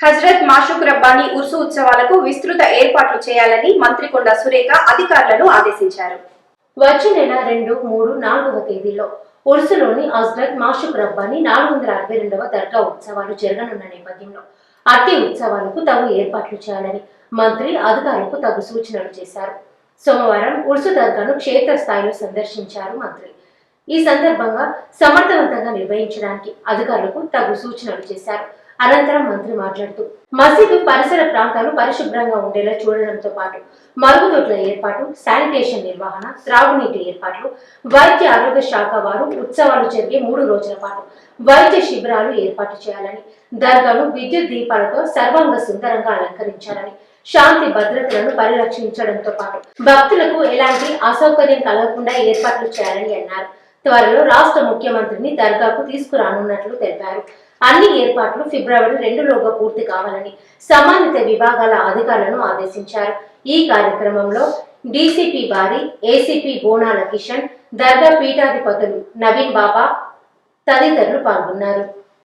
హజరత్ మాషుక్ రబ్బానీ ఉర్సు ఉత్సవాలకు విస్తృత ఏర్పాట్లు చేయాలని మంత్రి కొండ సురేఖ అధికారులను ఆదేశించారు. వచ్చే నెల రెండు మూడు నాలుగవ తేదీల్లో ఉర్సులోని హజరత్ మాషుక్ రబ్బానీ నాలుగు వందల అరవై రెండవ దర్గా ఉత్సవాలు జరగనున్న నేపథ్యంలో అట్టి ఉత్సవాలకు తగు ఏర్పాట్లు చేయాలని మంత్రి అధికారులకు తగు సూచనలు చేశారు. సోమవారం ఉర్సు దర్గాను క్షేత్రస్థాయిలో సందర్శించారు మంత్రి. ఈ సందర్భంగా సమర్థవంతంగా నిర్వహించడానికి అధికారులకు తగు సూచనలు చేశారు. అనంతరం మంత్రి మాట్లాడుతూ మసీదు పరిసర ప్రాంతాలు పరిశుభ్రంగా ఉండేలా చూడడంతో పాటు మరుగుదొడ్ల ఏర్పాటు శానిటేషన్ నిర్వహణ త్రాగునీటి ఏర్పాట్లు వైద్య ఆరోగ్య శాఖ వారు ఉత్సవాలు జరిగే మూడు రోజుల పాటు వైద్య శిబిరాలు ఏర్పాటు చేయాలని దర్గాను విద్యుత్ దీపాలతో సర్వాంగ సుందరంగా అలంకరించాలని శాంతి భద్రతలను పరిరక్షించడంతో పాటు భక్తులకు ఎలాంటి అసౌకర్యం కలగకుండా ఏర్పాట్లు చేయాలని అన్నారు. త్వరలో రాష్ట్ర ముఖ్యమంత్రిని దర్గాకు తీసుకురానున్నట్లు తెలిపారు. అన్ని ఏర్పాట్లు ఫిబ్రవరి రెండులోగా పూర్తి కావాలని సంబంధిత విభాగాల అధికారులను ఆదేశించారు. ఈ కార్యక్రమంలో డీసీపీ బారి ఏసీపీ బోనాల కిషన్ దర్గా పీఠాధిపతులు నవీన్ బాబా తదితరులు పాల్గొన్నారు.